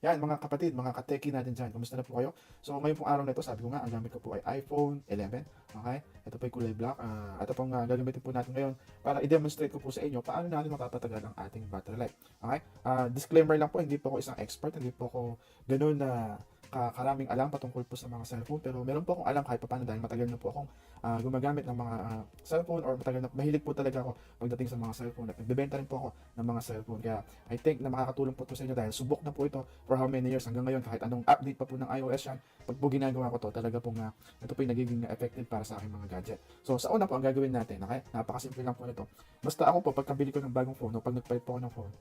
Yan, mga kapatid, mga kateki natin dyan. Kumusta na po kayo? So, ngayon pong araw na ito, sabi ko nga, ang gamit ko po ay iPhone 11. Okay? Ito po ay kulay black. Ah, ito pong uh, gagamitin po natin ngayon para i-demonstrate ko po sa inyo paano natin mapapatagal ang ating battery life. Okay? Ah, disclaimer lang po, hindi po ako isang expert, hindi po ako ganun na ka- karaming alam patungkol po sa mga cellphone pero meron po akong alam kahit paano dahil matagal na po akong ah, gumagamit ng mga ah, cellphone or matagal na mahilig po talaga ako pagdating sa mga cellphone at nagbebenta rin po ako ng mga cellphone kaya I think na makakatulong po ito sa inyo dahil subok na po ito for how many years hanggang ngayon kahit anong update pa po ng iOS yan pag po ginagawa ko to talaga pong uh, ito po yung nagiging effective para sa aking mga gadget so sa una po ang gagawin natin okay napakasimple lang po nito basta ako po pagkabili ko ng bagong phone o pag nagpalit po ako ng phone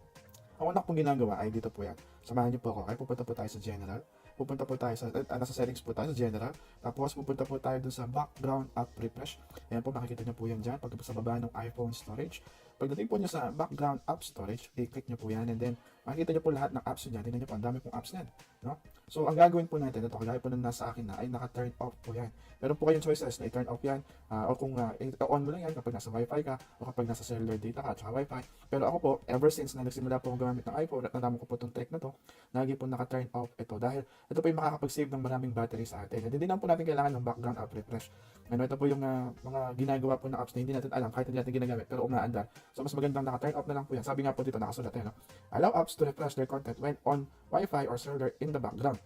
ang una kong ginagawa ay dito po yan. Samahan niyo po ako. Kaya pupunta po tayo sa general. Pupunta po tayo sa, eh, nasa settings po tayo sa general. Tapos pupunta po tayo dun sa background app refresh. Ayan po, makikita niyo po yan dyan. Pag sa baba ng iPhone storage. Pagdating po niyo sa background app storage, i-click niyo po yan. And then, makikita niyo po lahat ng apps niya. Tingnan niyo po, ang dami pong apps niyan. No? So, ang gagawin po natin, ito, kagaya po na nasa akin na, ay naka-turn off po yan. Meron po kayong choices na i-turn off yan. ah, o kung uh, on mo lang yan kapag nasa wifi ka, o kapag nasa cellular data ka, at saka wifi. Pero ako po, ever since na nagsimula po akong gumamit ng iPhone at nalaman ko po itong trick na to, lagi po naka-turn off ito dahil ito po yung makakapag-save ng maraming battery sa atin. At hindi lang po natin kailangan ng background app refresh. Ano, ito po yung ah, mga ginagawa po na apps na hindi natin alam kahit hindi natin ginagamit pero umaandar. So mas magandang naka-turn off na lang po yan. Sabi nga po dito nakasulat yan. No? Allow apps to refresh their content when on Wi-Fi or cellular in the background.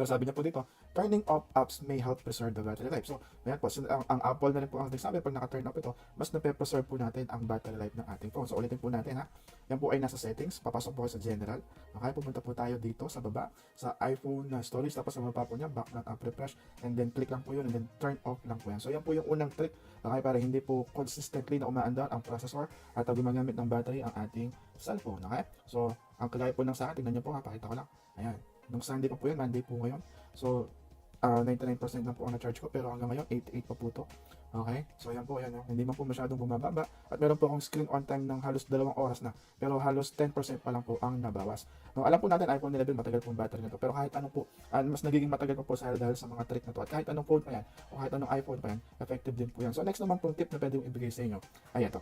Pero sabi niya po dito, turning off apps may help preserve the battery life. So, ayan po, so, ang, ang Apple na rin po ang nagsabi, pag naka-turn off ito, mas nape-preserve po natin ang battery life ng ating phone. So, ulitin po natin ha. Yan po ay nasa settings, papasok po sa general. Okay, pupunta po tayo dito sa baba, sa iPhone na storage, tapos sa baba po niya, background app refresh, and then click lang po yun, and then turn off lang po yan. So, yan po yung unang trick, okay, para hindi po consistently na umaandar ang processor at gumagamit ng battery ang ating cellphone, okay? So, ang kagaya po ng sa akin, tingnan niyo po ha, pakita ko lang. Ayan, nung Sunday pa po yun, Monday po ngayon. So, ah 99% lang po ang na-charge ko, pero hanggang ngayon, 88 pa po to. Okay? So, ayan po, ayan. oh. Hindi man po masyadong bumababa. At meron po akong screen on time ng halos dalawang oras na. Pero halos 10% pa lang po ang nabawas. No, alam po natin, iPhone 11, matagal po ang battery na to. Pero kahit ano po, ah, mas nagiging matagal pa po sa dahil sa mga trick na to. At kahit anong phone pa yan, o kahit anong iPhone pa yan, effective din po yan. So, next naman pong tip na pwede kong ibigay sa inyo, ay ito.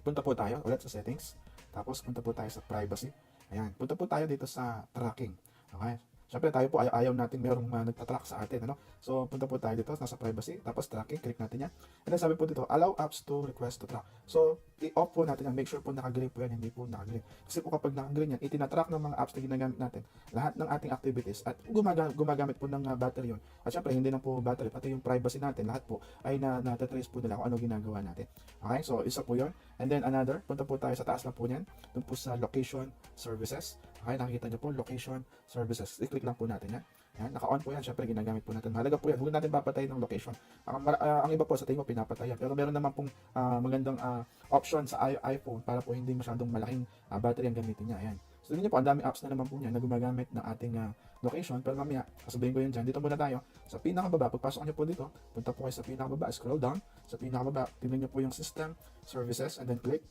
Punta po tayo ulit sa settings. Tapos, punta po tayo sa privacy. Ayan. Punta po tayo dito sa tracking. Okay? Siyempre tayo po ayaw, ayaw natin merong uh, nagtatrack sa atin. Ano? So punta po tayo dito, nasa privacy, tapos tracking, click natin yan. And then sabi po dito, allow apps to request to track. So i-off po natin yan, make sure po naka-green po yan, hindi po naka-green. Kasi po kapag naka-green yan, itinatrack ng mga apps na ginagamit natin, lahat ng ating activities at gumaga, gumagamit po ng uh, battery yun. At syempre hindi lang po battery, pati yung privacy natin, lahat po ay na, natatrace po nila kung ano ginagawa natin. Okay, so isa po yun. And then another, punta po tayo sa taas lang po niyan, dun po sa location services. Okay, nakikita niyo po, location services. I-click lang po natin yan. Yan, naka-on po yan. Syempre, ginagamit po natin. Mahalaga po yan. Huwag natin papatayin ng location. Ang, ah, ang iba po sa tingin ko pinapatayan. Pero meron naman pong ah, magandang ah, option sa i- iPhone para po hindi masyadong malaking ah, battery ang gamitin niya. Ayan. So, tingnan niyo po, ang daming apps na naman po niya na gumagamit ng ating ah, location. Pero mamaya, sasabihin ko yun dyan. Dito muna tayo. Sa pinakababa, pagpasok niyo po dito, punta po kayo sa pinakababa, scroll down. Sa pinakababa, tingnan niyo po yung system, services, and then click.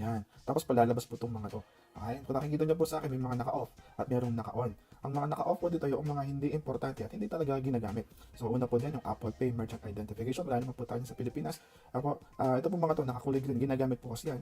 Yan. Tapos palalabas po itong mga to. Okay? Kung nakikita niyo po sa akin, may mga naka-off at merong naka-on. Ang mga naka-off po dito yung mga hindi importante at hindi talaga ginagamit. So, una po dyan yung Apple Pay Merchant Identification. Wala naman po tayo sa Pilipinas. Ako, ah, ito po mga to, nakakulay green. Ginagamit po kasi yan.